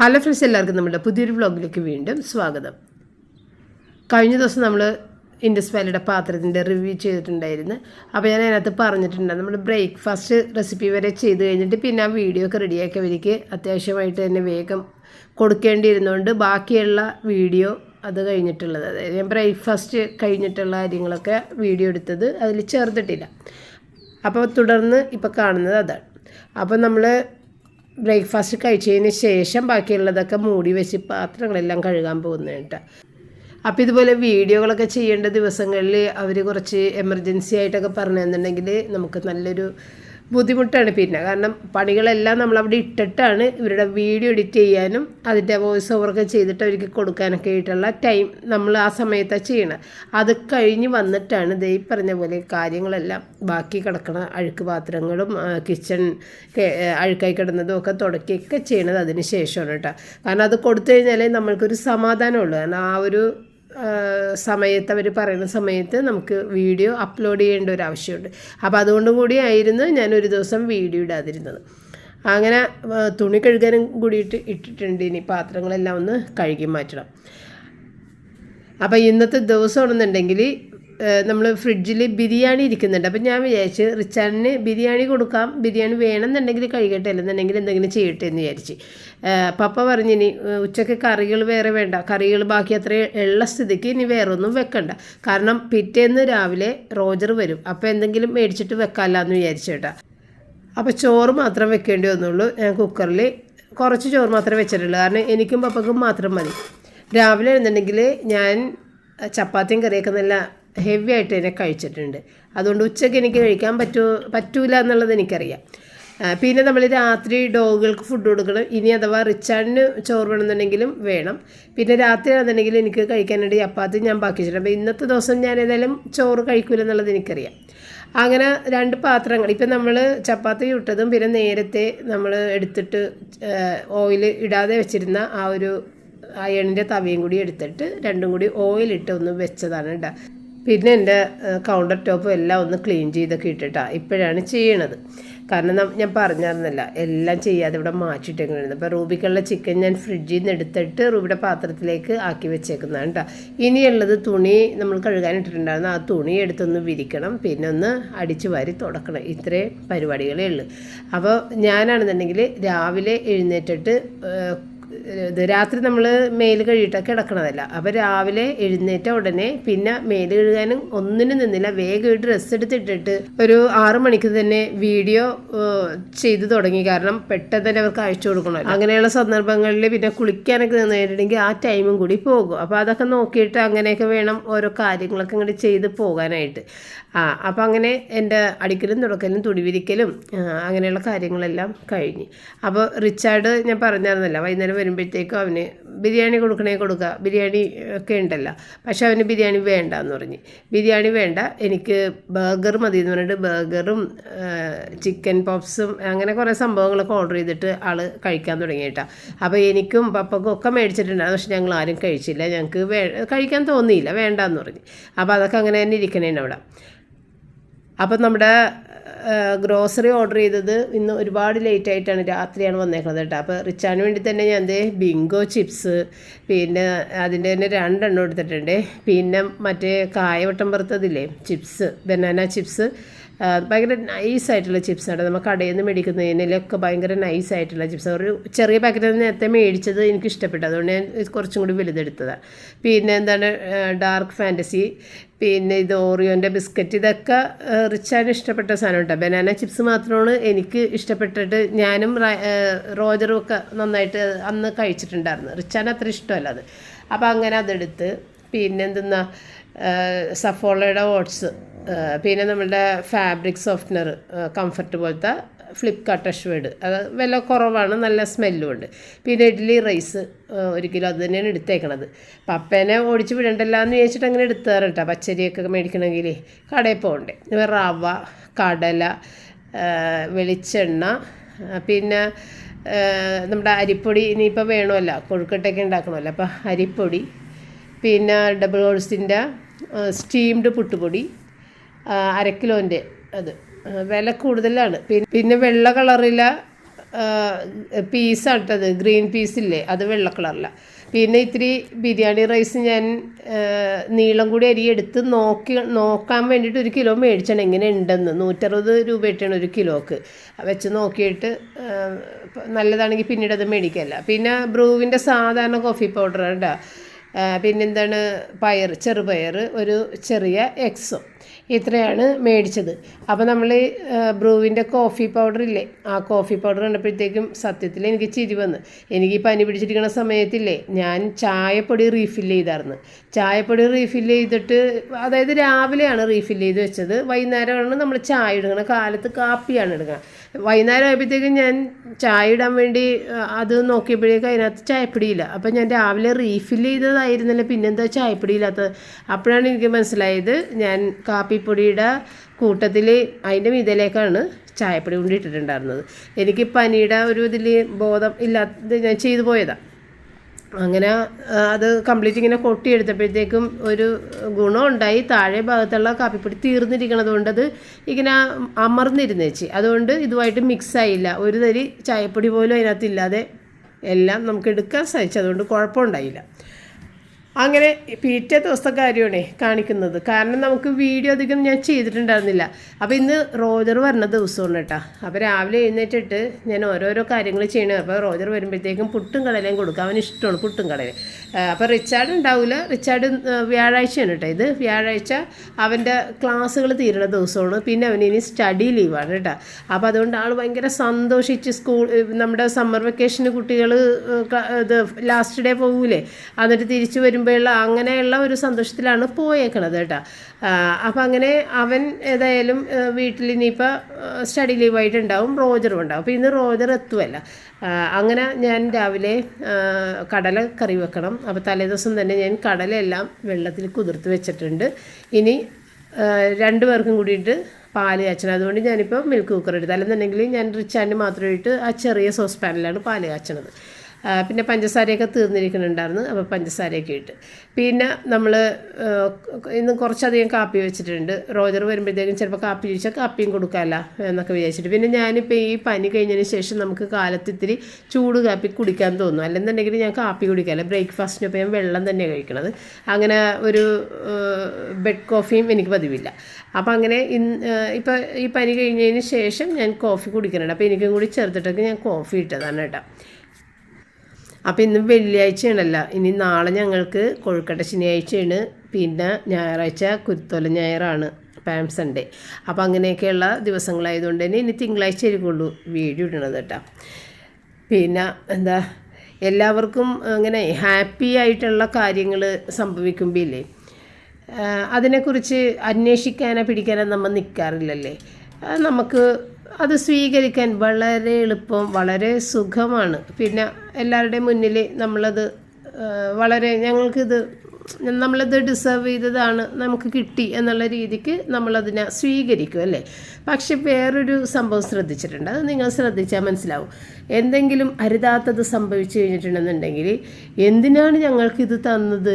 Hello friends എല്ലാവർക്കും നമ്മുടെ പുതിയൊരു വ്ളോഗിലേക്ക് വീണ്ടും സ്വാഗതം. കഴിഞ്ഞ ദിവസം നമ്മൾ ഇൻഡസ് വാലിയുടെ പാത്രത്തിന്റെ റിവ്യൂ ചെയ്തിട്ടുണ്ടായിരുന്നു. അപ്പോൾ ഞാൻ അതിനകത്ത് പറഞ്ഞിട്ടുണ്ട് നമ്മൾ ബ്രേക്ക്ഫാസ്റ്റ് റെസിപ്പി വരെ ചെയ്ത് കഴിഞ്ഞിട്ട് പിന്നെ ആ വീഡിയോ ഒക്കെ റെഡിയാക്കിയവർക്ക് അത്യാവശ്യമായിട്ട് തന്നെ വേഗം കൊടുക്കേണ്ടിയിരുന്നുകൊണ്ട് ബാക്കിയുള്ള വീഡിയോ അത് കഴിഞ്ഞിട്ടുള്ളത്. അതായത് ഞാൻ ബ്രേക്ക്ഫാസ്റ്റ് കഴിഞ്ഞിട്ടുള്ള കാര്യങ്ങളൊക്കെ വീഡിയോ എടുത്തത് അതിൽ ചേർത്തിട്ടില്ല. അപ്പോൾ തുടർന്ന് ഇപ്പോൾ കാണുന്നത് അതാണ്. അപ്പോൾ നമ്മൾ ബ്രേക്ക്ഫാസ്റ്റ് കഴിച്ചതിന് ശേഷം ബാക്കിയുള്ളതൊക്കെ മൂടി വെച്ച് പാത്രങ്ങളെല്ലാം കഴുകാൻ പോകുന്നത് കേട്ടോ. അപ്പോൾ ഇതുപോലെ വീഡിയോകളൊക്കെ ചെയ്യേണ്ട ദിവസങ്ങളിൽ അവർ കുറച്ച് എമർജൻസി ആയിട്ടൊക്കെ പറഞ്ഞു തന്നിട്ടുണ്ടെങ്കിൽ നമുക്ക് നല്ലൊരു ബുദ്ധിമുട്ടാണ് പിന്നെ. കാരണം പണികളെല്ലാം നമ്മൾ അവിടെ ഇട്ടിട്ടാണ് ഇവരുടെ വീഡിയോ എഡിറ്റ് ചെയ്യാനും അതിന്റെ വോയിസ് ഓവറൊക്കെ ചെയ്തിട്ട് അവർക്ക് കൊടുക്കാനൊക്കെ ആയിട്ടുള്ള ടൈം നമ്മൾ ആ സമയത്താണ് ചെയ്യണം അത് കഴിഞ്ഞ് വന്നിട്ടാണ് ദൈ പറഞ്ഞ പോലെ കാര്യങ്ങളെല്ലാം ബാക്കി കിടക്കണ അഴുക്ക് പാത്രങ്ങളും കിച്ചൺ അഴുക്കായി കിടന്നതും ഒക്കെ തുടക്കുകയൊക്കെ ചെയ്യണത് അതിന് ശേഷമാണ് കേട്ടോ. കാരണം അത് കൊടുത്തു കഴിഞ്ഞാലേ നമ്മൾക്കൊരു സമാധാനമുള്ളൂ. കാരണം ആ ഒരു സമയത്ത് അവർ പറയുന്ന സമയത്ത് നമുക്ക് വീഡിയോ അപ്ലോഡ് ചെയ്യേണ്ട ഒരു ആവശ്യമുണ്ട്. അപ്പോൾ അതുകൊണ്ടും കൂടി ആയിരുന്നു ഞാൻ ഒരു ദിവസം വീഡിയോ ഇടാതിരുന്നത്. അങ്ങനെ തുണി കഴുകാനും കൂടിയിട്ട് ഇട്ടിട്ടുണ്ട്. ഇനി പാത്രങ്ങളെല്ലാം ഒന്ന് കഴുകി മാറ്റണം. അപ്പോൾ ഇന്നത്തെ ദിവസമാണെന്നുണ്ടെങ്കിൽ നമ്മൾ ഫ്രിഡ്ജിൽ ബിരിയാണി ഇരിക്കുന്നുണ്ട്. അപ്പം ഞാൻ വിചാരിച്ച് റിച്ചാണിന് ബിരിയാണി കൊടുക്കാം ബിരിയാണി വേണമെന്നുണ്ടെങ്കിൽ കഴിക്കട്ടെ അല്ലെന്നുണ്ടെങ്കിൽ എന്തെങ്കിലും ചെയ്യട്ടെ എന്ന് വിചാരിച്ച്. പപ്പ പറഞ്ഞു ഇനി ഉച്ചയ്ക്ക് കറികൾ വേറെ വേണ്ട. കറികൾ ബാക്കി അത്രയും ഉള്ള സ്ഥിതിക്ക് ഇനി വേറെ ഒന്നും വെക്കണ്ട. കാരണം പിറ്റേന്ന് രാവിലെ റോജർ വരും. അപ്പോൾ എന്തെങ്കിലും മേടിച്ചിട്ട് വെക്കാമല്ലാന്ന് വിചാരിച്ചേട്ടാ അപ്പോൾ ചോറ് മാത്രം വെക്കേണ്ടി വന്നുള്ളൂ. ഞാൻ കുക്കറിൽ കുറച്ച് ചോറ് മാത്രമേ വെച്ചിട്ടുള്ളൂ. കാരണം എനിക്കും പപ്പക്കും മാത്രം മതി. രാവിലെ എഴുന്നുണ്ടെങ്കിൽ ഞാൻ ചപ്പാത്തിയും കറിയൊക്കെ നല്ല ഹെവി ആയിട്ട് തന്നെ കഴിച്ചിട്ടുണ്ട്. അതുകൊണ്ട് ഉച്ചയ്ക്ക് എനിക്ക് കഴിക്കാൻ പറ്റൂ പറ്റൂല എന്നുള്ളത് എനിക്കറിയാം. പിന്നെ നമ്മൾ രാത്രി ഡോഗുകൾക്ക് ഫുഡ് കൊടുക്കണം. ഇനി അഥവാ റിച്ചാർഡിന് ചോറ് വേണമെന്നുണ്ടെങ്കിലും വേണം. പിന്നെ രാത്രി ആണെന്നുണ്ടെങ്കിൽ എനിക്ക് കഴിക്കാനായിട്ട് ചപ്പാത്തി ഞാൻ ബാക്കി വെച്ചിട്ടുണ്ട്. അപ്പോൾ ഇന്നത്തെ ദിവസം ഞാൻ ഏതായാലും ചോറ് കഴിക്കില്ല എന്നുള്ളത് എനിക്കറിയാം. അങ്ങനെ രണ്ട് പാത്രങ്ങൾ. ഇപ്പം നമ്മൾ ചപ്പാത്തി ഇട്ടതും പിന്നെ നേരത്തെ നമ്മൾ എടുത്തിട്ട് ഓയിൽ ഇടാതെ വെച്ചിരുന്ന ആ ഒരു അയണിന്റെ തവിയും കൂടി എടുത്തിട്ട് രണ്ടും കൂടി ഓയിലിട്ട് ഒന്ന് വെച്ചതാണ് കേട്ടോ. പിന്നെ എന്റെ കൗണ്ടർ ടോപ്പും എല്ലാം ഒന്ന് ക്ലീൻ ചെയ്തൊക്കെ ഇട്ടിട്ടാണ് ഇപ്പോഴാണ് ചെയ്യണത്. കാരണം ഞാൻ പറഞ്ഞിരുന്നില്ല എല്ലാം ചെയ്യാതെ ഇവിടെ മാറ്റിയിട്ടേക്കുന്നത് അപ്പോൾ റൂബിക്കുള്ള ചിക്കൻ ഞാൻ ഫ്രിഡ്ജിൽ നിന്ന് എടുത്തിട്ട് റൂബിയുടെ പാത്രത്തിലേക്ക് ആക്കി വെച്ചേക്കുന്നതാണ് കേട്ടോ ഇനിയുള്ളത് തുണി നമ്മൾ കഴുകാനിട്ടിട്ടുണ്ടായിരുന്നു ആ തുണി എടുത്തൊന്ന് വിരിക്കണം. പിന്നെ ഒന്ന് അടിച്ച് വാരി തുടക്കണം. ഇത്രയും പരിപാടികളേ ഉള്ളൂ. അപ്പോൾ ഞാനാണെന്നുണ്ടെങ്കിൽ രാവിലെ എഴുന്നേറ്റിട്ട് ഇത് രാത്രി നമ്മൾ മേൽ കഴുകിയിട്ടൊക്കെ കിടക്കണതല്ല. അപ്പോൾ രാവിലെ എഴുന്നേറ്റ ഉടനെ പിന്നെ മേൽ കഴുകാനും ഒന്നിനും നിന്നില്ല. വേഗം ഡ്രസ്സ് എടുത്തിട്ടിട്ട് ഒരു ആറു മണിക്ക് തന്നെ വീഡിയോ ചെയ്തു തുടങ്ങി. കാരണം പെട്ടെന്ന് തന്നെ അവർക്ക് അയച്ചു കൊടുക്കണം. അങ്ങനെയുള്ള സന്ദർഭങ്ങളിൽ പിന്നെ കുളിക്കാനൊക്കെ നിന്നിട്ടുണ്ടെങ്കിൽ ആ ടൈമും കൂടി പോകും. അപ്പോൾ അതൊക്കെ നോക്കിയിട്ട് അങ്ങനെയൊക്കെ വേണം ഓരോ കാര്യങ്ങളൊക്കെ ഇങ്ങോട്ട് ചെയ്ത് പോകാനായിട്ട്. ആ അപ്പം അങ്ങനെ എന്റെ അടിക്കലും തുടക്കലും തുടിവിരിക്കലും അങ്ങനെയുള്ള കാര്യങ്ങളെല്ലാം കഴിഞ്ഞ്. അപ്പോൾ റിച്ചാർഡ് ഞാൻ പറഞ്ഞായിരുന്നല്ലോ വൈകുന്നേരം വരുമ്പോഴത്തേക്കും അവന് ബിരിയാണി കൊടുക്കണേ കൊടുക്കുക ബിരിയാണി ഒക്കെ ഉണ്ടല്ലോ പക്ഷെ അവന് ബിരിയാണി വേണ്ട എന്ന് പറഞ്ഞ്. ബിരിയാണി വേണ്ട എനിക്ക് ബർഗർ മതി എന്ന് പറഞ്ഞിട്ട് ബർഗറും ചിക്കൻ പോപ്സും അങ്ങനെ കുറേ സംഭവങ്ങളൊക്കെ ഓർഡർ ചെയ്തിട്ട് ആൾ കഴിക്കാൻ തുടങ്ങിയിട്ടാണ് അപ്പോൾ എനിക്കും പപ്പക്കും ഒക്കെ മേടിച്ചിട്ടുണ്ടായിരുന്നു പക്ഷെ ഞങ്ങൾ ആരും കഴിച്ചില്ല. ഞങ്ങൾക്ക് വേ കഴിക്കാൻ തോന്നിയില്ല വേണ്ടെന്ന് പറഞ്ഞ്. അപ്പോൾ അതൊക്കെ അങ്ങനെ തന്നെ ഇരിക്കണേണ് അവിടെ അപ്പം നമ്മുടെ ഗ്രോസറി ഓർഡർ ചെയ്തത് ഇന്ന് ഒരുപാട് ലേറ്റ് ആയിട്ടാണ് രാത്രിയാണ് വന്നേക്കുന്നത് കേട്ടോ. അപ്പോൾ റിച്ചാന് വേണ്ടി തന്നെ ഞാൻ എന്തേ ബിങ്കോ ചിപ്സ് പിന്നെ അതിന്റെ തന്നെ രണ്ടെണ്ണം എടുത്തിട്ടുണ്ട്. പിന്നെ മറ്റേ കായവട്ടം പുറത്തതില്ലേ ചിപ്സ് ബനാന ചിപ്സ് ഭയങ്കര നൈസായിട്ടുള്ള ചിപ്സാണ് നമ്മൾ കടയിൽ നിന്ന് മേടിക്കുന്നതിനൊക്കെ ഭയങ്കര നൈസായിട്ടുള്ള ചിപ്സ് ഒരു ചെറിയ പാക്കറ്റ് നേരത്തെ മേടിച്ചത് എനിക്ക് ഇഷ്ടപ്പെട്ടു. അതുകൊണ്ട് ഞാൻ കുറച്ചും കൂടി വലുതെടുത്തതാണ് പിന്നെ എന്താണ് ഡാർക്ക് ഫാന്റസി പിന്നെ ഇത് ഓറിയോന്റെ ബിസ്ക്കറ്റ് ഇതൊക്കെ റിച്ചാൻ ഇഷ്ടപ്പെട്ട സാധനം കേട്ടോ. ബനാന ചിപ്സ് മാത്രമാണ് എനിക്ക് ഇഷ്ടപ്പെട്ടിട്ട് ഞാനും റോജറും ഒക്കെ നന്നായിട്ട് അന്ന് കഴിച്ചിട്ടുണ്ടായിരുന്നു. റിച്ചാൻ അത്ര ഇഷ്ടമല്ല അത്. അപ്പോൾ അങ്ങനെ അതെടുത്ത് പിന്നെ എന്തെന്നാ സഫോളയുടെ ഓട്സ് പിന്നെ നമ്മളുടെ ഫാബ്രിക് സോഫ്റ്റ്നർ കംഫർട്ട് പോലത്തെ ഫ്ലിപ്കാർട്ട് അഷ്വേഡ് അത് വില കുറവാണ് നല്ല സ്മെല്ലും ഉണ്ട്. പിന്നെ ഇഡ്ഡലി റൈസ് ഒരു കിലോ അത് തന്നെയാണ് എടുത്തേക്കണത്. പപ്പേനെ ഓടിച്ച് വിടണ്ടല്ലോ എന്ന് ചോദിച്ചിട്ട് അങ്ങനെ എടുത്താറ് കേട്ടോ. പച്ചരിയൊക്കെ മേടിക്കണമെങ്കിൽ കടയിൽ പോകണ്ടേ. റവ കടല വെളിച്ചെണ്ണ പിന്നെ നമ്മുടെ അരിപ്പൊടി ഇനിയിപ്പോൾ വേണമല്ലോ. കൊഴുക്കട്ടൊക്കെ ഉണ്ടാക്കണമല്ലോ. അപ്പോൾ അരിപ്പൊടി പിന്നെ ഡബിൾ ഹോൾസിന്റെ സ്റ്റീംഡ് പുട്ടുപൊടി അരക്കിലോന്റെ അത്. വില കൂടുതലാണ്. പിന്നെ വെള്ള കളറില പീസാട്ടത് ഗ്രീൻ പീസില്ലേ അത് വെള്ള കളറിലാണ് പിന്നെ ഇത്തിരി ബിരിയാണി റൈസ് ഞാൻ നീളം കൂടി അരി എടുത്ത് നോക്കി നോക്കാൻ വേണ്ടിയിട്ട് ഒരു കിലോ മേടിച്ചാണ്. എങ്ങനെ ഉണ്ടെന്ന് നൂറ്ററുപത് രൂപയായിട്ടാണ് ഒരു കിലോക്ക്. വെച്ച് നോക്കിയിട്ട് നല്ലതാണെങ്കിൽ പിന്നീട് അത് മേടിക്കല്ല. പിന്നെ ബ്രൂവിന്റെ സാധാരണ കോഫി പൗഡർ കേട്ടോ പിന്നെന്താണ് പയർ ചെറുപയർ ഒരു ചെറിയ എക്സും ഇത്രയാണ് മേടിച്ചത്. അപ്പോൾ നമ്മൾ ബ്രൂവിന്റെ കോഫി പൗഡർ ഇല്ലേ? ആ കോഫി പൗഡർ കണ്ടപ്പോഴത്തേക്കും സത്യത്തിൽ എനിക്ക് ചിരി വന്ന്. എനിക്ക് പനി പിടിച്ചിരിക്കുന്ന സമയത്തില്ലേ ഞാൻ ചായപ്പൊടി റീഫിൽ ചെയ്തായിരുന്നു. ചായപ്പൊടി റീഫിൽ ചെയ്തിട്ട് അതായത് രാവിലെയാണ് റീഫിൽ ചെയ്ത് വെച്ചത്. വൈകുന്നേരമാണ് നമ്മൾ ചായ ഇടുന്നത്. കാലത്ത് കാപ്പിയാണ് ഇടുക. വൈകുന്നേരം ആയപ്പോഴത്തേക്കും ഞാൻ ചായ ഇടാൻ വേണ്ടി അത് നോക്കിയപ്പോഴേക്കും അതിനകത്ത് ചായപ്പൊടിയില്ല അപ്പോൾ ഞാൻ രാവിലെ റീഫിൽ ചെയ്തതായിരുന്നല്ലോ പിന്നെന്താ ചായപ്പൊടി ഇല്ലാത്തത്? അപ്പോഴാണ് എനിക്ക് മനസ്സിലായത് ഞാൻ കാപ്പിപ്പൊടിയുടെ കൂട്ടത്തിൽ അതിന്റെ മീതയിലേക്കാണ് ചായപ്പൊടി കൊണ്ട് ഇട്ടിട്ടുണ്ടായിരുന്നത്. എനിക്ക് പനിയുടെ ഒരു ഇതിൽ ബോധം ഇല്ലാത്തത് ഞാൻ ചെയ്തു പോയതാണ് അങ്ങനെ അത് കംപ്ലീറ്റ് ഇങ്ങനെ കൊട്ടിയെടുത്തപ്പോഴത്തേക്കും ഒരു ഗുണം ഉണ്ടായി. താഴെ ഭാഗത്തുള്ള കാപ്പിപ്പൊടി തീർന്നിരിക്കണത് കൊണ്ട് അത് ഇങ്ങനെ അമർന്നിരുന്നേച്ചി അതുകൊണ്ട് ഇതുമായിട്ട് മിക്സ് ആയില്ല. ഒരു തരി ചായപ്പൊടി പോലും അതിനകത്തില്ലാതെ എല്ലാം നമുക്ക് എടുക്കാൻ സാധിച്ചു. അതുകൊണ്ട് കുഴപ്പമുണ്ടായില്ല. അങ്ങനെ പിറ്റേ ദിവസത്തെ കാര്യമാണേ കാണിക്കുന്നത്. കാരണം നമുക്ക് വീഡിയോ അധികം ഞാൻ ചെയ്തിട്ടുണ്ടായിരുന്നില്ല. അപ്പോൾ ഇന്ന് റോജർ വരുന്ന ദിവസമാണ് കേട്ടോ. അപ്പോൾ രാവിലെ എഴുന്നേറ്റിട്ട് ഞാൻ ഓരോരോ കാര്യങ്ങൾ ചെയ്യണം. അപ്പോൾ റോജർ വരുമ്പോഴത്തേക്കും പുട്ടും കടലയും കൊടുക്കുക അവന് ഇഷ്ടമാണ് പുട്ടും കടലയും. അപ്പോൾ റിച്ചാർഡ് ഉണ്ടാവില്ല റിച്ചാർഡ് വ്യാഴാഴ്ചയാണ് കേട്ടോ ഇത്. വ്യാഴാഴ്ച അവന്റെ ക്ലാസ്സുകൾ തീരുന്ന ദിവസമാണ്. പിന്നെ അവൻ ഇനി സ്റ്റഡി ലീവാണ് കേട്ടോ. അപ്പോൾ അതുകൊണ്ട് ആൾ ഭയങ്കര സന്തോഷിച്ച് സ്കൂൾ നമ്മുടെ സമ്മർ വെക്കേഷന് കുട്ടികൾ ഇത് ലാസ്റ്റ് ഡേ പോകൂലേ എന്നിട്ട് തിരിച്ചു വരുമ്പോഴുള്ള അങ്ങനെയുള്ള ഒരു സന്തോഷത്തിലാണ് പോയേക്കണത് കേട്ടോ. അപ്പം അങ്ങനെ അവൻ ഏതായാലും വീട്ടിൽ ഇനിയിപ്പോൾ സ്റ്റഡി ലീവായിട്ടുണ്ടാവും റോജറും ഉണ്ടാവും. അപ്പോൾ ഇന്ന് റോജർ എത്തുമല്ല അങ്ങനെ ഞാൻ രാവിലെ കടല കറി വെക്കണം. അപ്പോൾ തലേദിവസം തന്നെ ഞാൻ കടലയെല്ലാം വെള്ളത്തിൽ കുതിർത്ത് വെച്ചിട്ടുണ്ട്. ഇനി രണ്ട് പേർക്കും കൂടിയിട്ട് പാൽ കാച്ചണം. അതുകൊണ്ട് ഞാനിപ്പോൾ മിൽക്ക് കുക്കർ എടുത്തു. അല്ലെന്നുണ്ടെങ്കിൽ ഞാൻ റിച്ചാന്റെ മാത്രമായിട്ട് ആ ചെറിയ സോസ് പാനിലാണ് പാൽ കാച്ചണത്. പിന്നെ പഞ്ചസാരയൊക്കെ തീർന്നിരിക്കുന്നുണ്ടായിരുന്നു അപ്പോൾ പഞ്ചസാരയൊക്കെ ഇട്ട്. പിന്നെ നമ്മൾ ഇന്ന് കുറച്ചധികം കാപ്പി വെച്ചിട്ടുണ്ട്. റോജർ വരുമ്പോഴത്തേക്കും ചിലപ്പോൾ കാപ്പി ചോദിച്ചാൽ കാപ്പിയും കൊടുക്കാമല്ല എന്നൊക്കെ വിചാരിച്ചിട്ട്. പിന്നെ ഞാനിപ്പോൾ ഈ പനി കഴിഞ്ഞതിന് ശേഷം നമുക്ക് കാലത്ത് ഇത്തിരി ചൂട് കാപ്പി കുടിക്കാൻ തോന്നും. അല്ലെന്നുണ്ടെങ്കിൽ ഞാൻ കാപ്പി കുടിക്കാമല്ല ബ്രേക്ക്ഫാസ്റ്റിനൊപ്പം ഞാൻ വെള്ളം തന്നെയാണ് കഴിക്കണത്. അങ്ങനെ ഒരു ബെഡ് കോഫിയും എനിക്ക് പതിവില്ല. അപ്പോൾ അങ്ങനെ ഇന്ന് ഇപ്പോൾ ഈ പനി കഴിഞ്ഞതിന് ശേഷം ഞാൻ കോഫി കുടിക്കുന്നുണ്ട് അപ്പോൾ എനിക്കും കൂടി ചേർത്തിട്ടൊക്കെ ഞാൻ കോഫി ഇട്ടതാണ് കേട്ടോ. അപ്പോൾ ഇന്ന് വെള്ളിയാഴ്ചയാണല്ലോ. ഇനി നാളെ ഞങ്ങൾക്ക് കൊഴുക്കട്ട ശനിയാഴ്ചയാണ്. പിന്നെ ഞായറാഴ്ച കുരുത്തോല ഞായറാണ്. പാം സൺഡേ അപ്പോൾ അങ്ങനെയൊക്കെയുള്ള ദിവസങ്ങളായതുകൊണ്ട് തന്നെ ഇനി തിങ്കളാഴ്ച ആയിരിക്കുള്ളൂ വീഡിയോ ഇടണത് കേട്ടോ. പിന്നെ എന്താ എല്ലാവർക്കും അങ്ങനെ ഹാപ്പി ആയിട്ടുള്ള കാര്യങ്ങൾ സംഭവിക്കുമ്പോൾ ഇല്ലേ അതിനെക്കുറിച്ച് അന്വേഷിക്കാനോ പിടിക്കാനോ നമ്മൾ നിൽക്കാറില്ലല്ലേ നമുക്ക് അത് സ്വീകരിക്കാൻ വളരെ എളുപ്പം വളരെ സുഖമാണ്. പിന്നെ എല്ലാവരുടെയും മുന്നിൽ നമ്മളത് വളരെ ഞങ്ങൾക്കിത് നമ്മളത് ഡിസേർവ് ചെയ്തതാണ് നമുക്ക് കിട്ടി എന്നുള്ള രീതിക്ക് നമ്മളതിനെ സ്വീകരിക്കും അല്ലേ? പക്ഷെ വേറൊരു സംഭവം ശ്രദ്ധിച്ചിട്ടുണ്ട്. അത് നിങ്ങൾ ശ്രദ്ധിച്ചാൽ മനസ്സിലാവും. എന്തെങ്കിലും അരുതാത്തത് സംഭവിച്ചു കഴിഞ്ഞിട്ടുണ്ടെന്നുണ്ടെങ്കിൽ എന്തിനാണ് ഞങ്ങൾക്കിത് തന്നത്?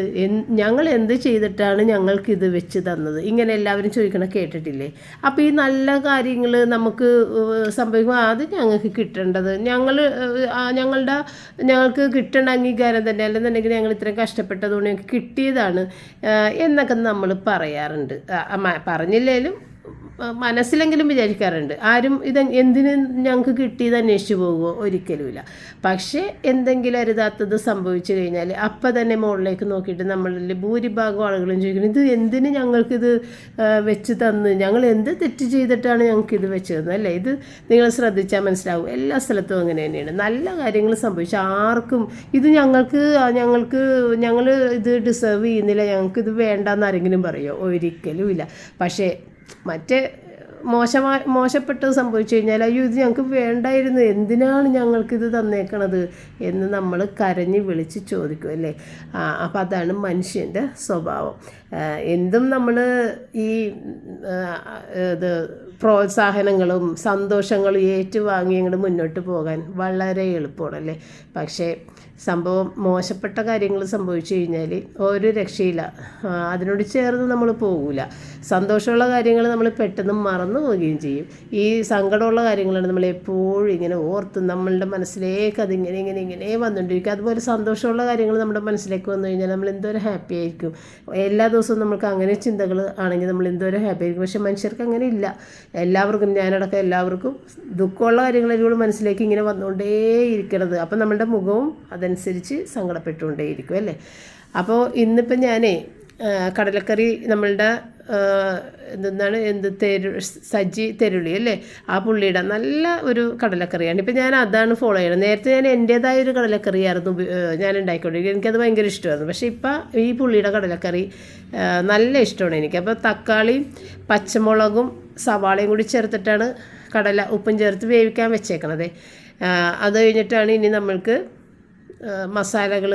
ഞങ്ങൾ എന്ത് ചെയ്തിട്ടാണ് ഞങ്ങൾക്കിത് വെച്ച് തന്നത്? ഇങ്ങനെ എല്ലാവരും ചോദിക്കണം കേട്ടിട്ടില്ലേ? അപ്പോൾ ഈ നല്ല കാര്യങ്ങൾ നമുക്ക് സംഭവിക്കുമ്പോൾ അത് ഞങ്ങൾക്ക് കിട്ടേണ്ടത് ഞങ്ങൾ ഞങ്ങളുടെ ഞങ്ങൾക്ക് കിട്ടേണ്ട അംഗീകാരം തന്നെ അല്ലെന്നുണ്ടെങ്കിൽ ഞങ്ങൾ ഇത്രയും കഷ്ടപ്പെട്ടതുകൊണ്ട് ഞങ്ങൾക്ക് കിട്ടിയതാണ് എന്നൊക്കെ നമ്മൾ പറയാറുണ്ട്. പറഞ്ഞില്ലേലും മനസ്സിലെങ്കിലും വിചാരിക്കാറുണ്ട്. ആരും ഇത് എന്തിന് ഞങ്ങൾക്ക് കിട്ടിയത് അന്വേഷിച്ചു പോകുമോ ഒരിക്കലുമില്ല. പക്ഷേ എന്തെങ്കിലും അരുതാത്തത് സംഭവിച്ചു കഴിഞ്ഞാൽ അപ്പം തന്നെ മുകളിലേക്ക് നോക്കിയിട്ട് നമ്മളിൽ ഭൂരിഭാഗം ആളുകളും ചോദിക്കുന്നത് ഇത് എന്തിന് ഞങ്ങൾക്കിത് വെച്ച് തന്ന്? ഞങ്ങൾ എന്ത് തെറ്റ് ചെയ്തിട്ടാണ് ഞങ്ങൾക്കിത് വെച്ച് തന്നത്? അല്ലേ? ഇത് നിങ്ങൾ ശ്രദ്ധിച്ചാൽ മനസ്സിലാവും. എല്ലാ സ്ഥലത്തും അങ്ങനെ തന്നെയാണ്. നല്ല കാര്യങ്ങൾ സംഭവിച്ചു. ആർക്കും ഇത് ഞങ്ങൾക്ക് ഞങ്ങൾക്ക് ഞങ്ങൾ ഇത് ഡിസേർവ് ചെയ്യുന്നില്ല. ഞങ്ങൾക്ക് ഇത് വേണ്ടെന്ന് ആരെങ്കിലും പറയുമോ ഒരിക്കലും ഇല്ല പക്ഷേ മറ്റേ മോശമായ മോശപ്പെട്ടത് സംഭവിച്ചു കഴിഞ്ഞാൽ അയ്യോ ഇത് ഞങ്ങൾക്ക് വേണ്ടായിരുന്നു. എന്തിനാണ് ഞങ്ങൾക്കിത് തന്നേക്കണത് എന്ന് നമ്മൾ കരഞ്ഞ് വിളിച്ച് ചോദിക്കും അല്ലേ? അപ്പം അതാണ് മനുഷ്യന്റെ സ്വഭാവം. എന്തും നമ്മൾ ഈ ഇത് പ്രോത്സാഹനങ്ങളും സന്തോഷങ്ങളും ഏറ്റുവാങ്ങി അങ്ങോട്ട് മുന്നോട്ട് പോകാൻ വളരെ എളുപ്പമാണല്ലേ? പക്ഷേ സംഭവം മോശപ്പെട്ട കാര്യങ്ങൾ സംഭവിച്ചു കഴിഞ്ഞാൽ ഒരു രക്ഷയില്ല. അതിനോട് ചേർന്ന് നമ്മൾ പോകില്ല സന്തോഷമുള്ള കാര്യങ്ങൾ നമ്മൾ പെട്ടെന്ന് മറന്നു പോവുകയും ചെയ്യും. ഈ സങ്കടമുള്ള കാര്യങ്ങളാണ് നമ്മൾ എപ്പോഴും ഇങ്ങനെ ഓർത്ത് നമ്മളുടെ മനസ്സിലേക്ക് അതിങ്ങനെ ഇങ്ങനെ ഇങ്ങനെ വന്നുകൊണ്ടിരിക്കും. അതുപോലെ സന്തോഷമുള്ള കാര്യങ്ങൾ നമ്മുടെ മനസ്സിലേക്ക് വന്നു കഴിഞ്ഞാൽ നമ്മൾ എന്തോരം ഹാപ്പി ആയിരിക്കും. എല്ലാ ദിവസവും നമുക്ക് അങ്ങനെ ചിന്തകൾ ആണെങ്കിൽ നമ്മൾ എന്തോരം ഹാപ്പി ആയിരിക്കും. പക്ഷേ മനുഷ്യർക്ക് അങ്ങനെ ഇല്ല. എല്ലാവർക്കും ഞാനടക്കം എല്ലാവർക്കും ദുഃഖമുള്ള കാര്യങ്ങളായിരിക്കും മനസ്സിലേക്ക് ഇങ്ങനെ വന്നുകൊണ്ടേ ഇരിക്കണത് അപ്പം നമ്മളുടെ മുഖവും അതനുസരിച്ച് സങ്കടപ്പെട്ടുകൊണ്ടേയിരിക്കും അല്ലേ? അപ്പോൾ ഇന്നിപ്പം ഞാനേ കടലക്കറി നമ്മളുടെ എന്താണ് എന്ത് തെരു സജ്ജി തെരുളി അല്ലേ? ആ പുള്ളിയുടെ നല്ല ഒരു കടലക്കറിയാണ്. ഇപ്പം ഞാൻ അതാണ് ഫോളോ ചെയ്യണം നേരത്തെ ഞാൻ എന്റേതായ ഒരു കടലക്കറിയായിരുന്നു ഞാൻ ഉണ്ടാക്കിക്കൊണ്ടിരിക്കുക എനിക്കത് ഭയങ്കര ഇഷ്ടമായിരുന്നു. പക്ഷേ ഇപ്പം ഈ പുള്ളിയുടെ കടലക്കറി നല്ല ഇഷ്ടമാണ് എനിക്ക്. അപ്പോൾ തക്കാളിയും പച്ചമുളകും സവാളയും കൂടി ചേർത്തിട്ടാണ് കടല ഉപ്പും ചേർത്ത് വേവിക്കാൻ വെച്ചേക്കണത്. അത് കഴിഞ്ഞിട്ടാണ് ഇനി നമ്മൾക്ക് മസാലകൾ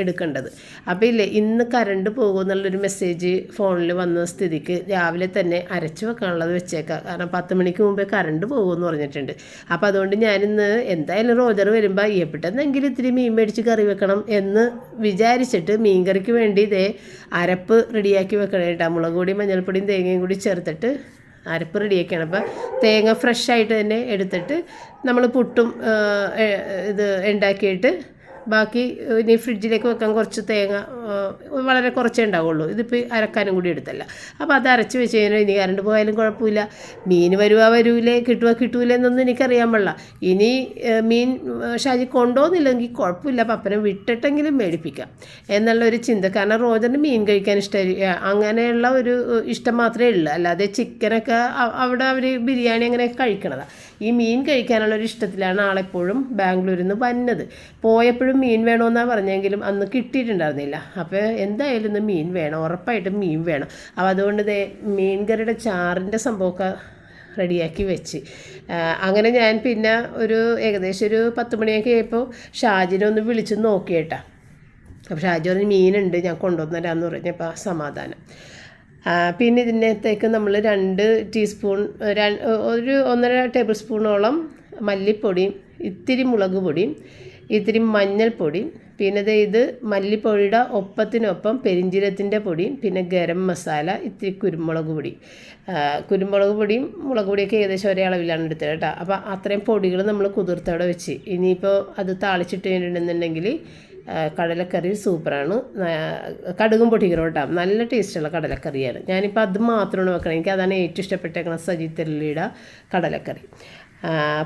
എടുക്കേണ്ടത്. അപ്പോൾ ഇല്ലേ ഇന്ന് കറണ്ട് പോകും എന്നുള്ളൊരു മെസ്സേജ് ഫോണിൽ വന്ന സ്ഥിതിക്ക് രാവിലെ തന്നെ അരച്ച് വെക്കാനുള്ളത് വെച്ചേക്കാം. കാരണം പത്ത് മണിക്ക് മുമ്പേ കറണ്ട് പോകുമെന്ന് പറഞ്ഞിട്ടുണ്ട്. അപ്പോൾ അതുകൊണ്ട് ഞാനിന്ന് എന്തായാലും റോജർ വരുമ്പോൾ എവിടെന്നെങ്കിലും ഇത്തിരി മീൻ മേടിച്ച് കറി വെക്കണം എന്ന് വിചാരിച്ചിട്ട് മീൻ കറിക്ക് വേണ്ടി ഇതേ അരപ്പ് റെഡിയാക്കി വെക്കണം കേട്ടോ മുളക് പൊടിയും മഞ്ഞൾപ്പൊടിയും തേങ്ങയും കൂടി ചേർത്തിട്ട് അരപ്പ് റെഡിയാക്കിയാണ്. അപ്പോൾ തേങ്ങ ഫ്രഷ് ആയിട്ട് തന്നെ എടുത്തിട്ട് നമ്മൾ പുട്ടും ഇത് ഉണ്ടാക്കിയിട്ട് ബാക്കി ഇനി ഫ്രിഡ്ജിലേക്ക് വെക്കാൻ കുറച്ച് തേങ്ങ വളരെ കുറച്ചേ ഉണ്ടാവുള്ളൂ. ഇതിപ്പോൾ അരക്കാനും കൂടി എടുത്തല്ല. അപ്പോൾ അത് അരച്ച് വെച്ച് കഴിഞ്ഞാൽ ഇനി കറണ്ട് പോയാലും കുഴപ്പമില്ല. മീൻ വരുവാ വരൂലേ കിട്ടുക കിട്ടൂല എന്നൊന്നും എനിക്കറിയാൻ പാടില്ല. ഇനി മീൻ ഷാജി കൊണ്ടുപോകുന്നില്ലെങ്കിൽ കുഴപ്പമില്ല. പപ്പനെ വിട്ടിട്ടെങ്കിലും മേടിപ്പിക്കാം. എന്നുള്ള ഒരു ചിന്ത. കാരണം റോജറിന് മീൻ കഴിക്കാൻ ഇഷ്ടം അങ്ങനെയുള്ള ഒരു ഇഷ്ടം മാത്രമേ ഉള്ളൂ. അല്ലാതെ ചിക്കനൊക്കെ അവിടെ അവർ ബിരിയാണി അങ്ങനെയൊക്കെ കഴിക്കണതാണ് ഈ മീൻ കഴിക്കാനുള്ള ഒരു ഇഷ്ടത്തിലാണ് ആളെപ്പോഴും ബാംഗ്ലൂരിൽ നിന്ന് വന്നത്. പോയപ്പോഴും മീൻ വേണമെന്നാണ് പറഞ്ഞെങ്കിലും അന്ന് കിട്ടിയിട്ടുണ്ടായിരുന്നില്ല. അപ്പോൾ എന്തായാലും ഇന്ന് മീൻ വേണം ഉറപ്പായിട്ടും മീൻ വേണം. അപ്പോൾ അതുകൊണ്ട് ദേ മീൻ ചാറിന്റെ സംഭവമൊക്കെ റെഡിയാക്കി വെച്ച്. അങ്ങനെ ഞാൻ പിന്നെ ഒരു ഏകദേശം ഒരു പത്ത് മണിയൊക്കെ ആയപ്പോൾ ഷാജിനെ ഒന്ന് വിളിച്ച് നോക്കിയേട്ടാ അപ്പോൾ ഷാജി പറഞ്ഞ് മീനുണ്ട് ഞാൻ കൊണ്ടുവന്നരാന്ന് പറഞ്ഞപ്പോൾ സമാധാനം. പിന്നെ ഇതിനകത്തേക്ക് നമ്മൾ രണ്ട് ടീസ്പൂൺ ഒരു ഒന്നര ടേബിൾ സ്പൂണോളം മല്ലിപ്പൊടിയും ഇത്തിരി മുളക് പൊടിയും ഇത്തിരി മഞ്ഞൾപ്പൊടി പിന്നെ ദേ ഇത് മല്ലിപ്പൊടിയുടെ ഒപ്പത്തിനൊപ്പം പെരിഞ്ചീരത്തിന്റെ പൊടിയും പിന്നെ ഗരം മസാല ഇത്തിരി കുരുമുളക് പൊടി. കുരുമുളക് പൊടിയും മുളക് പൊടിയൊക്കെ ഏകദേശം ഒരേ അളവിലാണ് എടുത്തത് കേട്ടോ. അപ്പോൾ അത്രയും പൊടികൾ നമ്മൾ കുതിർത്തവിടെ വെച്ച്. ഇനിയിപ്പോൾ അത് താളിച്ചിട്ട് കഴിഞ്ഞിട്ടുണ്ടെന്നുണ്ടെങ്കിൽ കടലക്കറി സൂപ്പറാണ്. കടുകും പൊട്ടിക്കറും കേട്ടോ. നല്ല ടേസ്റ്റുള്ള കടലക്കറിയാണ്. ഞാനിപ്പോൾ അത് മാത്രമാണ് വെക്കണം എനിക്ക് അതാണ് ഏറ്റവും ഇഷ്ടപ്പെട്ടേക്കുന്നത് സജി തെരളിയുടെ കടലക്കറി.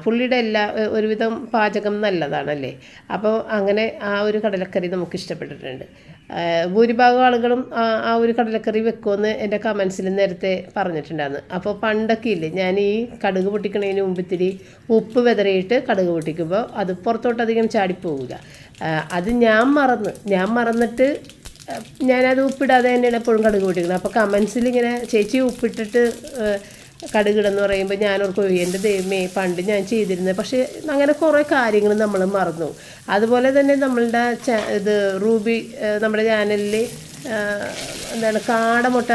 പുള്ളിയുടെ എല്ലാ ഒരുവിധം പാചകം നല്ലതാണല്ലേ? അപ്പോൾ അങ്ങനെ ആ ഒരു കടലക്കറി നമുക്ക് ഇഷ്ടപ്പെട്ടിട്ടുണ്ട് ഭൂരിഭാഗം ആളുകളും ആ ഒരു കടലക്കറി വെക്കുമെന്ന് എന്റെ കമൻസിൽ നേരത്തെ പറഞ്ഞിട്ടുണ്ടായിരുന്നു. അപ്പോൾ പണ്ടൊക്കെ ഇല്ലേ ഞാൻ ഈ കടുക് പൊട്ടിക്കണതിന് മുമ്പ് ഇത്തിരി ഉപ്പ് വെതറിയിട്ട് കടുക് പൊട്ടിക്കുമ്പോൾ അത് പുറത്തോട്ട് അധികം ചാടിപ്പോകില്ല അത് ഞാൻ മറന്ന് ഞാൻ മറന്നിട്ട് ഞാനത് ഉപ്പിടാതെ തന്നെയാണ് എപ്പോഴും കടുക് പൊട്ടിക്കുന്നത്. അപ്പോൾ കമൻസിൽ ഇങ്ങനെ ചേച്ചി ഉപ്പിട്ടിട്ട് കടുകിടെന്ന് പറയുമ്പോൾ ഞാൻ ഓർക്കും എന്റെ ദൈവമേ പണ്ട് ഞാൻ ചെയ്തിരുന്നത്. പക്ഷേ അങ്ങനെ കുറേ കാര്യങ്ങൾ നമ്മൾ മറന്നു. അതുപോലെ തന്നെ നമ്മളുടെ ഇത് റൂബി നമ്മുടെ ചാനലിൽ എന്താണ് കാടമുട്ട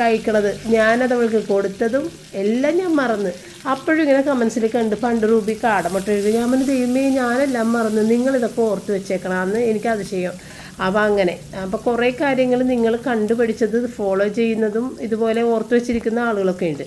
കഴിക്കണത് ഞാനത് അവൾക്ക് കൊടുത്തതും എല്ലാം ഞാൻ മറന്ന്. അപ്പോഴും ഇങ്ങനെ കമൻസിൽ കണ്ട് പണ്ട് റൂബി കാടമുട്ട എഴുതി ഞാൻ ദൈവമേ ഞാനെല്ലാം മറന്ന്. നിങ്ങളിതൊക്കെ ഓർത്ത് വെച്ചേക്കണം. അന്ന് എനിക്ക് അതിശയം. അപ്പോൾ അങ്ങനെ. അപ്പോൾ കുറേ കാര്യങ്ങൾ നിങ്ങൾ കണ്ടുപഠിച്ചത് ഫോളോ ചെയ്യുന്നതും ഇതുപോലെ ഓർത്തു വെച്ചിരിക്കുന്ന ആളുകളൊക്കെ ഉണ്ട്.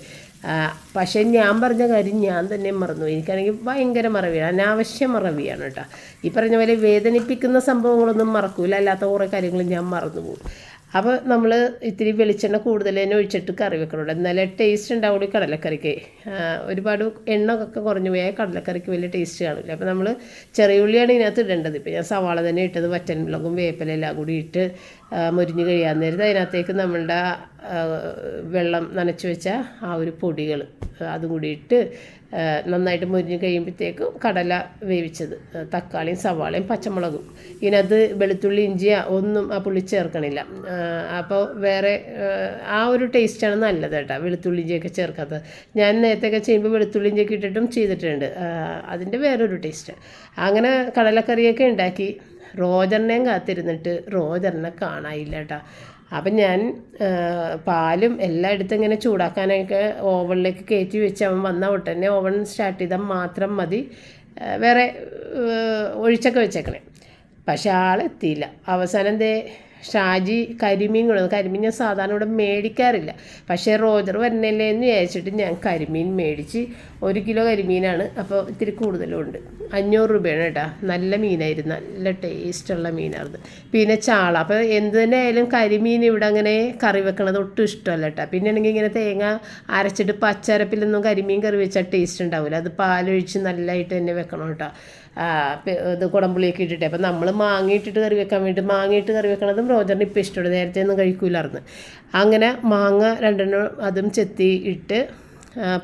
പക്ഷേ ഞാൻ പറഞ്ഞ കാര്യം ഞാൻ തന്നെ മറന്നു എനിക്കാണെങ്കിൽ ഭയങ്കര മറവിയാണ് അനാവശ്യ മറവിയാണ് കേട്ടോ. ഈ പറഞ്ഞ പോലെ വേദനിപ്പിക്കുന്ന സംഭവങ്ങളൊന്നും മറക്കൂല അല്ലാത്ത കുറേ കാര്യങ്ങൾ ഞാൻ മറന്നു പോകും. അപ്പോൾ നമ്മൾ ഇത്തിരി വെളിച്ചെണ്ണ കൂടുതൽ തന്നെ ഒഴിച്ചിട്ട് കറി വെക്കണുണ്ട്. എന്നാലേ ടേസ്റ്റ് ഉണ്ടാവുള്ളൂ കടലക്കറിക്ക്. ഒരുപാട് എണ്ണ ഒക്കെ കുറഞ്ഞു പോയാൽ കടലക്കറിക്ക് വലിയ ടേസ്റ്റ് കാണില്ല. അപ്പോൾ നമ്മൾ ചെറിയ ഉള്ളിയാണ് ഇതിനകത്ത് ഇടേണ്ടത്. ഇപ്പോൾ ഞാൻ സവാള തന്നെ ഇട്ടത് വറ്റൻ മുളകും വേപ്പില എല്ലാം കൂടി ഇട്ട് മുരിഞ്ഞ് കഴിയാൻ നേരത്ത് അതിനകത്തേക്ക് നമ്മളുടെ വെള്ളം നനച്ച് വെച്ച ആ ഒരു പൊടികൾ അതും കൂടി ഇട്ട് നന്നായിട്ട് മുരിഞ്ഞ് കഴിയുമ്പോഴത്തേക്കും കടല വേവിച്ചത് തക്കാളിയും സവാളയും പച്ചമുളകും. ഇതിനകത്ത് വെളുത്തുള്ളി ഇഞ്ചി ഒന്നും ആ പുള്ളി ചേർക്കണില്ല. അപ്പോൾ വേറെ ആ, ഒരു ടേസ്റ്റാണ് നല്ലത് കേട്ടോ വെളുത്തുള്ളി ഇഞ്ചിയൊക്കെ ചേർക്കാത്തത് ഞാൻ നേരത്തെയൊക്കെ ചെയ്യുമ്പോൾ വെളുത്തുള്ളി ഇഞ്ചിയൊക്കെ ഇട്ടിട്ടും ചെയ്തിട്ടുണ്ട്. അതിന്റെ വേറൊരു ടേസ്റ്റ്. അങ്ങനെ കടലക്കറിയൊക്കെ ഉണ്ടാക്കി. റോജറിനെയും കാത്തിരുന്നിട്ട് റോജറിനെ കാണാനില്ല കേട്ടോ. അപ്പം ഞാൻ പാലും എല്ലാം എടുത്ത് ഇങ്ങനെ ചൂടാക്കാനൊക്കെ ഓവനിലേക്ക് കയറ്റി വെച്ച് അവൻ വന്ന ഉടനെ ഓവൻ സ്റ്റാർട്ട് ചെയ്താൽ മാത്രം മതി. വേറെ ഒഴിച്ചൊക്കെ വെച്ചേക്കണേ. പക്ഷെ ആളെത്തിയില്ല. അവസാനം ദേ ഷാജി കരിമീൻ കൊണ്ടു കരിമീൻ ഞാൻ സാധാരണ ഇവിടെ മേടിക്കാറില്ല. പക്ഷേ റോജർ വരുന്നില്ലേ എന്ന് വിചാരിച്ചിട്ട് ഞാൻ കരിമീൻ മേടിച്ച് ഒരു കിലോ കരിമീനാണ്. അപ്പോൾ ഇത്തിരി കൂടുതലും ഉണ്ട് അഞ്ഞൂറ് രൂപയാണ് കേട്ടോ. നല്ല മീനായിരുന്നു. നല്ല ടേസ്റ്റുള്ള മീനായിരുന്നു. പിന്നെ ചാള. അപ്പോൾ എന്ത് തന്നെ ആയാലും കരിമീൻ ഇവിടെ അങ്ങനെ കറി വെക്കണത് ഒട്ടും ഇഷ്ടമല്ല കേട്ടോ. പിന്നെ ആണെങ്കിൽ ഇങ്ങനെ തേങ്ങ അരച്ചിട്ട് പച്ചരപ്പിലൊന്നും കരിമീൻ കറി വെച്ചാൽ ടേസ്റ്റ് ഉണ്ടാവില്ല. അത് പാലൊഴിച്ച് നല്ലതായിട്ട് തന്നെ വെക്കണം കേട്ടോ. ഇത് കുടംപുളിയൊക്കെ ഇട്ടിട്ട്. അപ്പം നമ്മൾ മാങ്ങ ഇട്ടിട്ട് കറി വെക്കാൻ വേണ്ടി മാങ്ങ ഇട്ട് കറി വെക്കണതും റോജറിന് ഇപ്പം ഇഷ്ടമുണ്ട് നേരത്തെ ഒന്നും കഴിക്കൂലായിരുന്നു. അങ്ങനെ മാങ്ങ രണ്ടെണ്ണം അതും ചെത്തി ഇട്ട്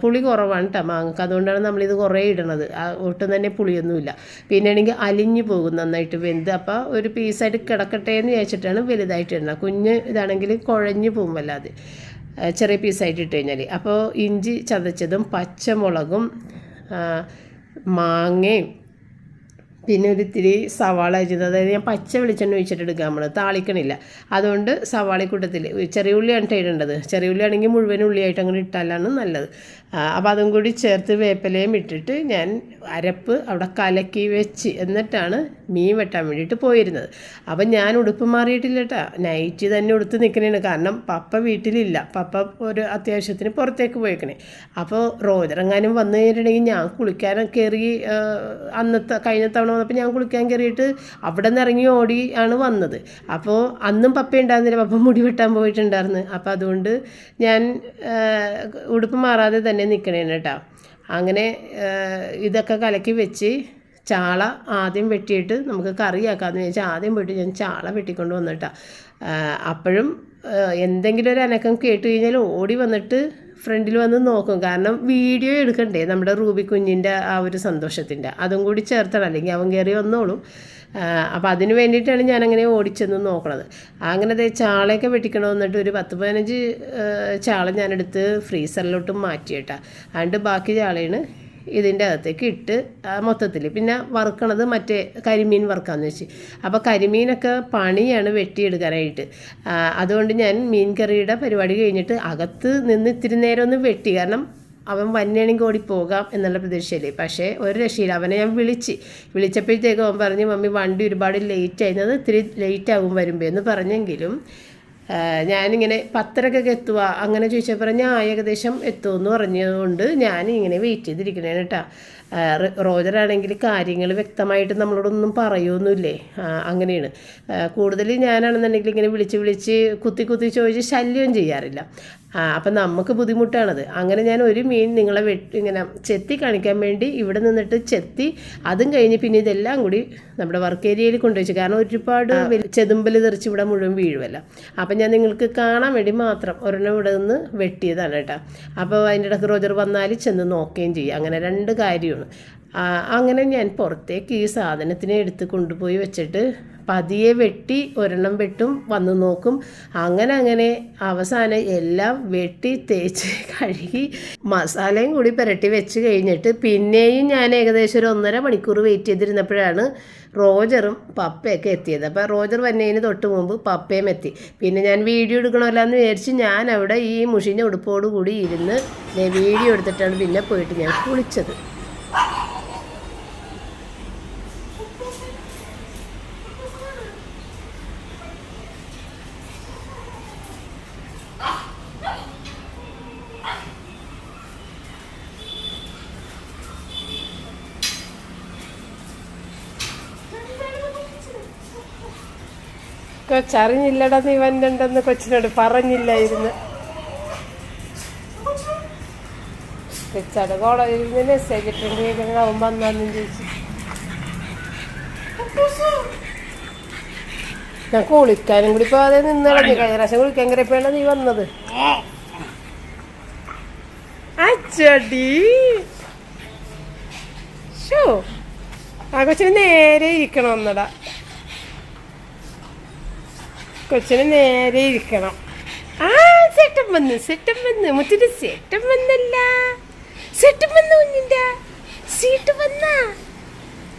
പുളി കുറവാണ് കേട്ടോ മാങ്ങക്ക്. അതുകൊണ്ടാണ് നമ്മളിത് കുറേ ഇടണത്. ഒട്ടും തന്നെ പുളിയൊന്നുമില്ല. പിന്നെ ആണെങ്കിൽ അലിഞ്ഞു പോകും നന്നായിട്ട് വെന്ത്. അപ്പോൾ ഒരു പീസായിട്ട് കിടക്കട്ടെ എന്ന് വിചാരിച്ചിട്ടാണ് വലുതായിട്ട് ഇടണം കുഞ്ഞ് ഇതാണെങ്കിൽ കുഴഞ്ഞു പോകും വല്ലാതെ. ചെറിയ പീസായിട്ട് ഇട്ട് കഴിഞ്ഞാൽ അപ്പോൾ ഇഞ്ചി ചതച്ചതും പച്ചമുളകും മാങ്ങയും പിന്നെ ഒരു ഇത്തിരി സവാള അരിഞ്ഞത്. അതായത് ഞാൻ പച്ച വെളിച്ചെണ്ണ ഒഴിച്ചിട്ട് എടുക്കാൻ നമ്മൾ താളിക്കണില്ല. അതുകൊണ്ട് സവാള കൂട്ടത്തിൽ ചെറിയ ഉള്ളിയാണ് ഇട്ടിടേണ്ടത്. ചെറിയ ഉള്ളി ആണെങ്കിൽ മുഴുവൻ ഉള്ളിയായിട്ട് അങ്ങനെ ഇട്ടാലാണ് നല്ലത്. അപ്പോൾ അതും കൂടി ചേർത്ത് വേപ്പിലയും ഇട്ടിട്ട് ഞാൻ അരപ്പ് അവിടെ കലക്കി വെച്ച് എന്നിട്ടാണ് മീൻ വെട്ടാൻ വേണ്ടിയിട്ട് പോയിരുന്നത്. അപ്പം ഞാൻ ഉടുപ്പ് മാറിയിട്ടില്ല കേട്ടോ നൈറ്റ് തന്നെ ഉടുത്ത് നിൽക്കണേണ്. കാരണം പപ്പ വീട്ടിലില്ല. പപ്പ ഒരു അത്യാവശ്യത്തിന് പുറത്തേക്ക് പോയേക്കണേ. അപ്പോൾ റോജറങ്ങാനും വന്നു കഴിഞ്ഞിട്ടുണ്ടെങ്കിൽ ഞാൻ കുളിക്കാൻ കയറി അന്നത്തെ കഴിഞ്ഞ തവണ വന്നപ്പോൾ ഞാൻ കുളിക്കാൻ കയറിയിട്ട് അവിടെ നിന്ന് ഇറങ്ങി ഓടി ആണ് വന്നത്. അപ്പോൾ അന്നും പപ്പ ഉണ്ടായിരുന്നില്ല പപ്പ മുടി വെട്ടാൻ പോയിട്ടുണ്ടായിരുന്നു. അപ്പോൾ അതുകൊണ്ട് ഞാൻ ഉടുപ്പ് മാറാതെ തന്നെ നിൽക്കണേന് കേട്ടോ അങ്ങനെ ഇതൊക്കെ കലക്കി വെച്ച് ചാള ആദ്യം വെട്ടിയിട്ട് നമുക്ക് കറിയാക്കാമെന്ന് വെച്ചാൽ ആദ്യം പോയിട്ട് ഞാൻ ചാള വെട്ടിക്കൊണ്ട് വന്നിട്ടാ. അപ്പോഴും എന്തെങ്കിലും ഒരു അനക്കം കേട്ട് കഴിഞ്ഞാൽ ഓടി വന്നിട്ട് ഫ്രണ്ടിൽ വന്ന് നോക്കും. കാരണം വീഡിയോ എടുക്കണ്ടേ നമ്മുടെ റൂബി കുഞ്ഞിന്റെ ആ ഒരു സന്തോഷത്തിന്റെ. അതും കൂടി ചേർത്തണം. അല്ലെങ്കിൽ അവൻ കയറി വന്നോളും. അപ്പോൾ അതിന് വേണ്ടിയിട്ടാണ് ഞാനങ്ങനെ ഓടിച്ചെന്ന് നോക്കണത്. അങ്ങനെ ചാളയൊക്കെ വെട്ടിക്കണം എന്നിട്ട് ഒരു പത്ത് പതിനഞ്ച് ചാള ഞാനെടുത്ത് ഫ്രീസറിലോട്ട് മാറ്റിയിട്ടാ. അതുകൊണ്ട് ബാക്കി ചാളയാണ് ഇതിന്റെ അകത്തേക്ക് ഇട്ട് മൊത്തത്തിൽ പിന്നെ വറുക്കണത് മറ്റേ കരിമീൻ വറുക്കാന്ന് വെച്ച്. അപ്പോൾ കരിമീനൊക്കെ പണിയാണ് വെട്ടിയെടുക്കാനായിട്ട്. അതുകൊണ്ട് ഞാൻ മീൻ കറിയുടെ പരിപാടി കഴിഞ്ഞിട്ട് അകത്ത് നിന്ന് ഇത്തിരി നേരം ഒന്ന് വെട്ടി. കാരണം അവൻ വന്നെയാണെങ്കിൽ ഓടി പോകാം എന്നുള്ള പ്രതീക്ഷയില്ലേ പക്ഷേ ഒരു രക്ഷയില്ല. അവനെ ഞാൻ വിളിച്ച്. വിളിച്ചപ്പോഴത്തേക്ക് അവൻ പറഞ്ഞു മമ്മി വണ്ടി ഒരുപാട് ലേറ്റ് ആയിരുന്നത് ഇത്തിരി ലേറ്റ് ആകും വരുമ്പോൾ എന്ന് പറഞ്ഞെങ്കിലും ഞാനിങ്ങനെ പത്തരക്കൊക്കെ എത്തുക അങ്ങനെ ചോദിച്ചപ്പോൾ ആ ഏകദേശം എത്തുമെന്ന് പറഞ്ഞതുകൊണ്ട് ഞാൻ ഇങ്ങനെ വെയിറ്റ് ചെയ്തിരിക്കണേ കേട്ടാ റോജറാണെങ്കിൽ കാര്യങ്ങൾ വ്യക്തമായിട്ട് നമ്മളോടൊന്നും പറയുമൊന്നുമില്ലേ അങ്ങനെയാണ്. കൂടുതൽ ഞാനാണെന്നുണ്ടെങ്കിൽ ഇങ്ങനെ വിളിച്ച് വിളിച്ച് കുത്തി കുത്തി ചോദിച്ച് ശല്യം ചെയ്യാറില്ല. അപ്പം നമുക്ക് ബുദ്ധിമുട്ടാണത്. അങ്ങനെ ഞാൻ ഒരു മീൻ നിങ്ങളെ വെട്ടി ഇങ്ങനെ ചെത്തി കാണിക്കാൻ വേണ്ടി ഇവിടെ നിന്നിട്ട് ചെത്തി അതും കഴിഞ്ഞ് പിന്നെ ഇതെല്ലാം കൂടി നമ്മുടെ വർക്ക് ഏരിയയിൽ കൊണ്ടുവച്ചു. കാരണം ഒരുപാട് ചെതുമ്പൽ തെറിച്ച് ഇവിടെ മുഴുവൻ വീഴുമല്ല അപ്പം ഞാൻ നിങ്ങൾക്ക് കാണാൻ വേണ്ടി മാത്രം ഒരെണ്ണം ഇവിടെ നിന്ന് വെട്ടിയതാണ് കേട്ടോ. അപ്പോൾ അതിന്റെ ഇടയ്ക്ക് റോജർ വന്നാൽ ചെന്ന് നോക്കുകയും ചെയ്യും. അങ്ങനെ രണ്ട് കാര്യമാണ്. ആ, അങ്ങനെ ഞാൻ പുറത്തേക്ക് ഈ സാധനത്തിനെ എടുത്ത് കൊണ്ടുപോയി വെച്ചിട്ട് പതിയെ വെട്ടി ഒരെണ്ണം വെട്ടും വന്ന് നോക്കും. അങ്ങനെ അങ്ങനെ അവസാനം എല്ലാം വെട്ടി തേച്ച് കഴുകി മസാലയും കൂടി പുരട്ടി വെച്ച് കഴിഞ്ഞിട്ട് പിന്നെയും ഞാൻ ഏകദേശം ഒരു ഒന്നര മണിക്കൂർ വെയിറ്റ് ചെയ്തിരുന്നപ്പോഴാണ് റോജറും പപ്പയൊക്കെ എത്തിയത്. അപ്പോൾ റോജർ വന്നതിന് തൊട്ട് മുമ്പ് പപ്പയും എത്തി. പിന്നെ ഞാൻ വീഡിയോ എടുക്കണമല്ലോ എന്ന് വിചാരിച്ച് ഞാൻ അവിടെ ഈ മുഷിഞ്ഞ ഉടുപ്പോട് കൂടി ഇരുന്ന് വീഡിയോ എടുത്തിട്ടാണ് പിന്നെ പോയിട്ട് ഞാൻ കുളിച്ചത്. കൊച്ചറിഞ്ഞില്ലടാ നീ വന്നുണ്ടെന്ന് കൊച്ചിനോട് പറഞ്ഞില്ലായിരുന്നു. കൊച്ചാട് കോളേജിൽ മെസ്സേജ് അവൻ വന്നാന്നും ചോദിച്ചു. ഞാൻ കുളിക്കാനും കൂടി പോകാതെ നിന്നളഞ്ഞു കഴിഞ്ഞ പ്രാവശ്യം കുളിക്കാൻ കയറിയപ്പോഴാണ് നീ വന്നത്. അച്ചടി. ആ കൊച്ചിന് നേരെ ഇരിക്കണം ഒന്നടാ കൊച്ചിന് നേരെ ഇരിക്കണം. ആ സെറ്റം വന്ന് സെറ്റം വന്ന് മുറ്റിന് സെറ്റം വന്നല്ല. സെറ്റം വന്ന് കുഞ്ഞിന്റെ സീറ്റ് വന്ന?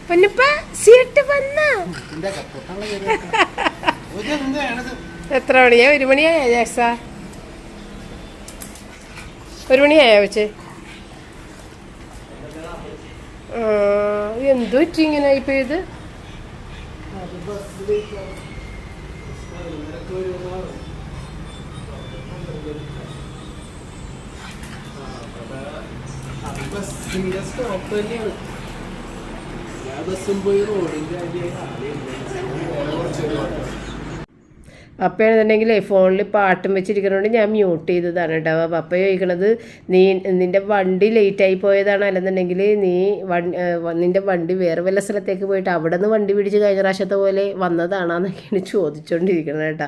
പൊന്നപ്പ സീറ്റ് വന്ന? എത്ര മണിയാ? ഒരു മണിയായ ജാക്സ? ഒരു മണിയായോ വെച്ച് എന്തു ഇങ്ങനെ ഇപ്പൊ ഇത്? ബസ്സിന്റെ സ്റ്റോപ്പ് തന്നെയാണ് ഞാൻ ബസ്സും പോയി റോഡിന്റെ അടിയായി പപ്പയാണെന്നുണ്ടെങ്കിലേ ഫോണിൽ പാട്ടും വെച്ചിരിക്കുന്നതുകൊണ്ട് ഞാൻ മ്യൂട്ട് ചെയ്തതാണ് കേട്ടോ. പപ്പ ചോദിക്കണത് നീ നിന്റെ വണ്ടി ലേറ്റായി പോയതാണ് അല്ലെന്നുണ്ടെങ്കിൽ നീ നിന്റെ വണ്ടി വേറെ വല്ല സ്ഥലത്തേക്ക് പോയിട്ട് അവിടെ നിന്ന് വണ്ടി പിടിച്ച് കഴിഞ്ഞ പ്രാവശ്യത്തെ പോലെ വന്നതാണെന്നൊക്കെയാണ് ചോദിച്ചുകൊണ്ടിരിക്കുന്നത് കേട്ടോ.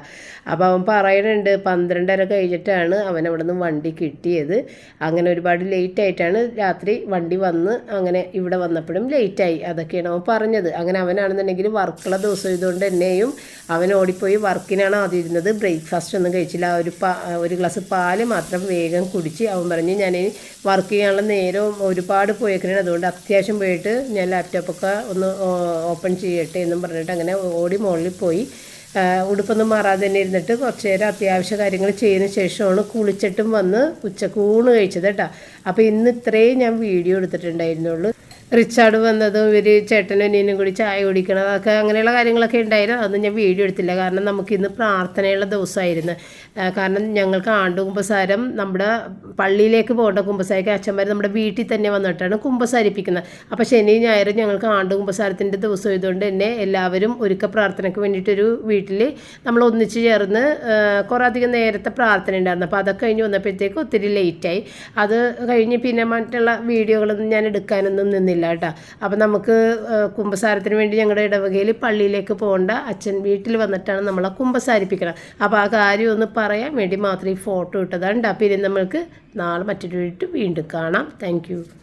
അപ്പോൾ അവൻ പറയണുണ്ട് പന്ത്രണ്ടര കഴിഞ്ഞിട്ടാണ് അവൻ അവിടെ നിന്ന് വണ്ടി കിട്ടിയത്. അങ്ങനെ ഒരുപാട് ലേറ്റ് ആയിട്ടാണ് രാത്രി വണ്ടി വന്ന് അങ്ങനെ ഇവിടെ വന്നപ്പോഴും ലേറ്റായി അതൊക്കെയാണ് അവൻ പറഞ്ഞത്. അങ്ങനെ അവനാണെന്നുണ്ടെങ്കിൽ വർക്കുള്ള ദിവസം ഇതുകൊണ്ട് എന്നെയും അവൻ ഓടിപ്പോയി വർക്കിനാണ് ആദ്യം ഇരുന്നത് ബ്രേക്ക്ഫാസ്റ്റ് ഒന്നും കഴിച്ചില്ല. ഒരു പാ ഒരു ഗ്ലാസ് പാൽ മാത്രം വേഗം കുടിച്ച് അവൻ പറഞ്ഞ് ഞാൻ വർക്ക് ചെയ്യാനുള്ള നേരവും ഒരുപാട് പോയേക്കണേ അതുകൊണ്ട് അത്യാവശ്യം പോയിട്ട് ഞാൻ ലാപ്ടോപ്പൊക്കെ ഒന്ന് ഓപ്പൺ ചെയ്യട്ടെ എന്നും പറഞ്ഞിട്ട് അങ്ങനെ ഓടി മുകളിൽ പോയി. ഉടുപ്പൊന്നും മാറാതെ തന്നെ ഇരുന്നിട്ട് കുറച്ച് നേരം അത്യാവശ്യ കാര്യങ്ങൾ ചെയ്തതിന് ശേഷമാണ് കുളിച്ചിട്ടും വന്ന് ഉച്ചക്കൂണ് കഴിച്ചത് കേട്ടോ. അപ്പോൾ ഇന്ന് ഇത്രയും ഞാൻ വീഡിയോ എടുത്തിട്ടുണ്ടായിരുന്നുള്ളൂ. റിച്ചാർഡ് വന്നതും ഇവർ ചേട്ടനും അനിയനും കൂടി ചായ കുടിക്കണം അതൊക്കെ അങ്ങനെയുള്ള കാര്യങ്ങളൊക്കെ ഉണ്ടായിരുന്നു. അതൊന്നും ഞാൻ വീഡിയോ എടുത്തില്ല. കാരണം നമുക്ക് ഇന്ന് പ്രാർത്ഥനയുള്ള ദിവസമായിരുന്നു. കാരണം ഞങ്ങൾക്ക് ആണ്ട് കുമ്പസാരം നമ്മുടെ പള്ളിയിലേക്ക് പോകേണ്ട കുമ്പസാരിക്ക് അച്ഛന്മാർ നമ്മുടെ വീട്ടിൽ തന്നെ വന്നിട്ടാണ് കുമ്പസാരിപ്പിക്കുന്നത്. അപ്പോൾ ശനി ഞായറും ഞങ്ങൾക്ക് ആണ്ട് കുമ്പസാരത്തിന്റെ ദിവസം ആയതുകൊണ്ട് തന്നെ എല്ലാവരും ഒരുക്ക പ്രാർത്ഥനയ്ക്ക് വേണ്ടിയിട്ടൊരു വീട്ടിൽ നമ്മൾ ഒന്നിച്ച് ചേർന്ന് കുറേ അധികം നേരത്തെ പ്രാർത്ഥന ഉണ്ടായിരുന്നു. അപ്പോൾ അതൊക്കെ കഴിഞ്ഞ് വന്നപ്പോഴത്തേക്ക് ഒത്തിരി ലേറ്റായി അത് കഴിഞ്ഞ് പിന്നെ മറ്റുള്ള വീഡിയോകളൊന്നും ഞാൻ എടുക്കാനൊന്നും നിന്നില്ല. കേട്ടോ. അപ്പം നമുക്ക് കുമ്പസാരത്തിന് വേണ്ടി ഞങ്ങളുടെ ഇടവകയിൽ പള്ളിയിലേക്ക് പോകേണ്ട അച്ഛൻ വീട്ടിൽ വന്നിട്ടാണ് നമ്മളെ കുമ്പസാരിപ്പിക്കണം. അപ്പോൾ ആ കാര്യം ഒന്ന് പറയാൻ വേണ്ടി മാത്രം ഈ ഫോട്ടോ ഇട്ടതാണ് കേട്ടോ. പിന്നെ നമ്മൾക്ക് നാളെ മറ്റൊരു വീണ്ടും കാണാം. താങ്ക്